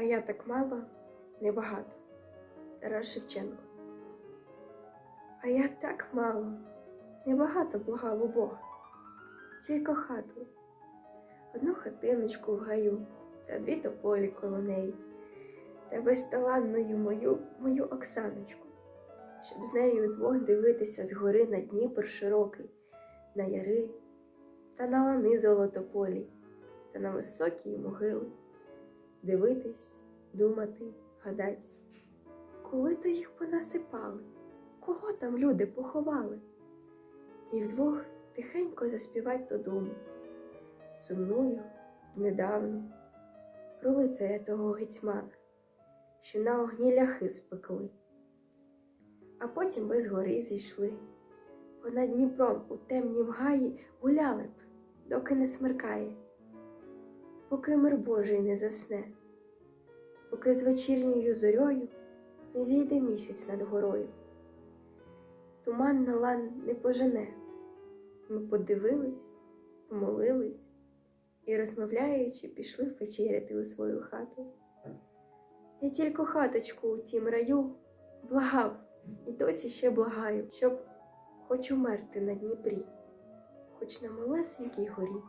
А я так мало, небагато. Тарас Шевченко. А я так мало, небагато благав у Бога. Тільки хату, одну хатиночку в гаю та дві тополі коло неї, та безталанною мою, мою Оксаночку, щоб з нею вдвох дивитися згори на Дніпр широкий, на яри та на лани золотополі, та на високі могили, дивитись, думати, гадать. Коли то їх понасипали, кого там люди поховали? І вдвох тихенько заспівать додому, сумную, недавно, про лицаря того гетьмана, що на огні ляхи спекли. А потім без гори зійшли, понад Дніпром у темнім гаї гуляли б, доки не смеркає, поки мир Божий не засне, поки з вечірньою зорьою не зійде місяць над горою. Туман на лан не пожене. Ми подивились, помолились і, розмовляючи, пішли вечеряти у свою хату. Я тільки хаточку у тім раю благав і досі ще благаю, щоб хоч умерти на Дніпрі, хоч на малесенькій горі.